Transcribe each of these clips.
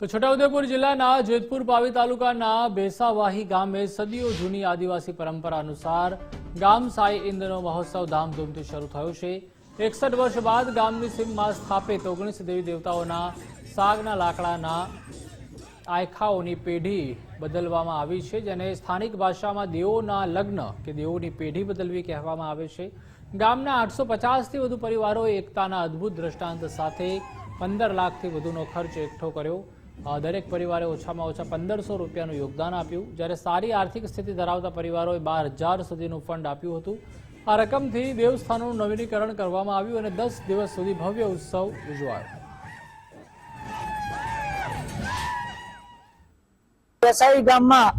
તો છોટાઉદેપુર જિલ્લાના જેતપુર પાવી તાલુકાના બેસાવાહી ગામે સદીઓ જૂની આદિવાસી પરંપરા અનુસાર ગામ સાઈ ઇન્દ્રનો મહોત્સવ ધામધૂમથી શરૂ થયો છે. એકસઠ વર્ષ બાદ ગામની સીમમાં સ્થાપિત ઓગણીસ દેવી દેવતાઓના સાગના લાકડાના આયખાઓની પેઢી બદલવામાં આવી છે, જેને સ્થાનિક ભાષામાં દેવોના લગ્ન કે દેવોની પેઢી બદલવી કહેવામાં આવે છે. ગામના આઠસો પચાસથી વધુ પરિવારોએ એકતાના અદ્ભુત દ્રષ્ટાંત સાથે પંદર લાખથી વધુનો ખર્ચ એકઠો કર્યો. દરેક પરિવારે ઓછામાં ઓછા પંદરસો રૂપિયાનું યોગદાન આપ્યું. જ્યારે સારી આર્થિક સ્થિતિ ધરાવતા પરિવારોએ બાર હજાર સુધીનું ફંડ આપ્યું હતું. આ રકમથી દેવસ્થાનોનું નવીનીકરણ કરવામાં આવ્યું અને દસ દિવસ સુધી ભવ્ય ઉત્સવ ઉજવાયો. દેસાઈ ગામમાં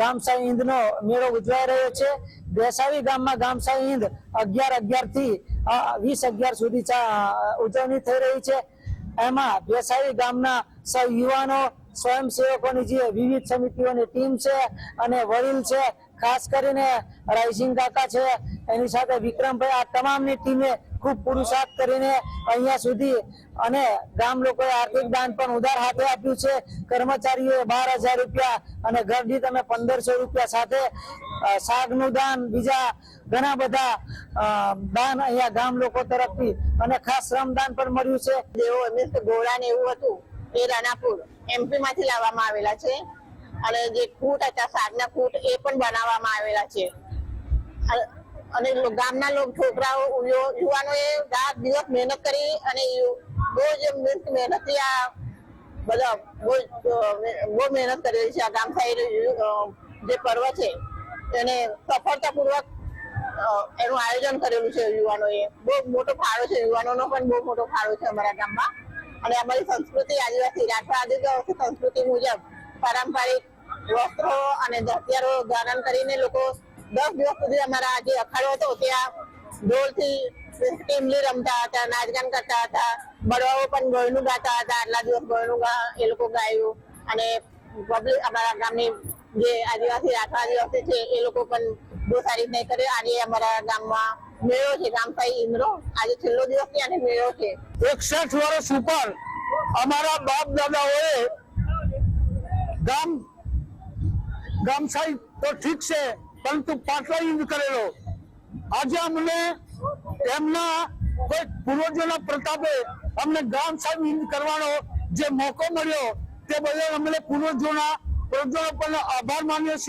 ગામસાઈ હિંદનો મેળો ઉજવાઈ રહ્યો છે. બેસાવી ગામમાં ગામસાઈ હિંદ અગિયાર અગિયારથી વીસ અગિયાર સુધી ઉજવણી થઈ રહી છે. એમાં બેસાવી ગામના સૌ યુવાનો, સ્વયંસેવકોની જે વિવિધ સમિતિઓની ટીમ છે અને વડીલ છે, ખાસ કરીને રાયસિંગ કાકા છે એની સાથે વિક્રમભાઈ, આ તમામની ટીમે ખૂબ પુરુષાર્થ કરીને અહીંયા સુધી અને ગામ લોકોએ આર્થિક દાન પણ ઉદાર હાથે આપ્યું છે. કર્મચારીઓએ બાર હજાર રૂપિયા અને ઘર અમે પંદરસો રૂપિયા સાથે શાકનું દાન, બીજા ઘણા બધા દાન અહીંયા ગામ લોકો તરફથી અને ખાસ શ્રમદાન પણ મળ્યું છે. મીન્સ ગોળા ને એવું હતું, એ રાણાપુર એમપી માંથી લાવવામાં આવેલા છે. અને જે કૂટ હતા શાકના કૂટ, એ પણ બનાવવામાં આવેલા છે. અને- ગામના લોકો છોકરાઓ યુવાનો યુવાનોએ રાત દિવસ મહેનત કરી અને બહુ જ મહેનતથી આ બધા બહુ બહુ મહેનત કરેલી છે. આ ગામ સાઈડ જે પર્વ છે, એને સફળતાપૂર્વક એનું આયોજન કરેલું છે યુવાનોએ. બહુ મોટો ફાળો છે. યુવાનોનો પણ બહુ મોટો ફાળો છે અમારા ગામમાં. અને અમારી સંસ્કૃતિ આદિવાસી. રાઠવા આદિવાસી સંસ્કૃતિ મુજબ પારંપરિક વસ્ત્રો અને હથિયારો ધારણ કરીને લોકો દસ દિવસ સુધી અમારા જે અખાડો હતો, ત્યાં ઢોલથી ટીમલી રમતા હતા, નાચગાન કરતા હતા, બળવાઓ પણ ગોયનું ગાતા હતા, આટલા દિવસ ગોયનું ગા, એ લોકો ગાયું. અને પબ્લિક અમારા ગામની જે આદિવાસી રાઠવા આદિવાસી છે, એ લોકો પણ બહુ સારી રીતે કરે. આજે અમારા ગામમાં મેળો છે ગામસાઈ ઇન્દ્રો આજે છેલ્લો દિવસ છે, અને મેળો છે. એકસઠ વર્ષ ઉપર અમારા બાપ દાદાઓએ ગામ ગામસાઈ તો ઠીક છે પરંતુ પાટલા યુદ્ધ કરેલો. આજે અમને એમના કોઈ પૂર્વજોના પ્રતાપે અમને ગામ સાહેબ યુદ્ધ કરવાનો જે મોકો મળ્યો, તે બદલ અમને પૂર્વજોના, પૂર્વજોનો પણ આભાર માન્યો છે